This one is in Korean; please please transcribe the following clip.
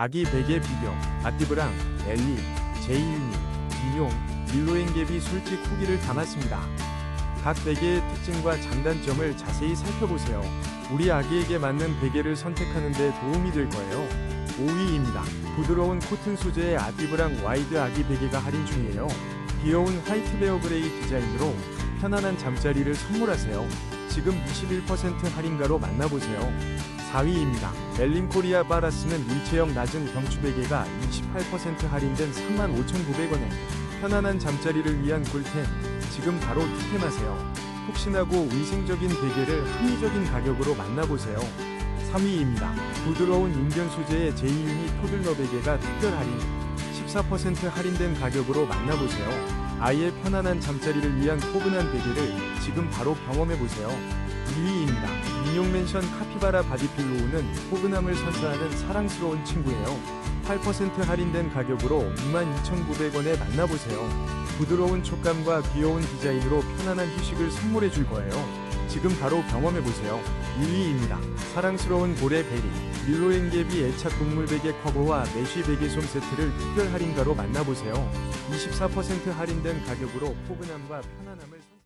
아기 베개 비교, 아티브랑, 엘리, 제이유니, 인용, 밀로엔게비 솔직 후기를 담았습니다. 각 베개의 특징과 장단점을 자세히 살펴보세요. 우리 아기에게 맞는 베개를 선택하는 데 도움이 될 거예요. 5위입니다. 부드러운 코튼 소재의 아티브랑 와이드 아기 베개가 할인 중이에요. 귀여운 화이트 베어 그레이 디자인으로 편안한 잠자리를 선물하세요. 지금 21% 할인가로 만나보세요. 4위입니다. 멜린코리아 바라스는 일체형 낮은 경추 베개가 28% 할인된 35,900원에 편안한 잠자리를 위한 꿀템. 지금 바로 득템하세요. 푹신하고 위생적인 베개를 합리적인 가격으로 만나보세요. 3위입니다. 부드러운 인견 소재의 제이유니 토들러 베개가 특별 할인 14% 할인된 가격으로 만나보세요. 아이의 편안한 잠자리를 위한 포근한 베개를 지금 바로 경험해보세요. 2위입니다. 민용맨션 카피바라 바디필로우는 포근함을 선사하는 사랑스러운 친구예요. 8% 할인된 가격으로 22,900원에 만나보세요. 부드러운 촉감과 귀여운 디자인으로 편안한 휴식을 선물해 줄 거예요. 지금 바로 경험해 보세요. 1위입니다. 사랑스러운 고래 베리, 밀로엔게비 애착 동물 베개 커버와 메쉬 베개 솜 세트를 특별 할인가로 만나보세요. 24% 할인된 가격으로 포근함과 편안함을 선-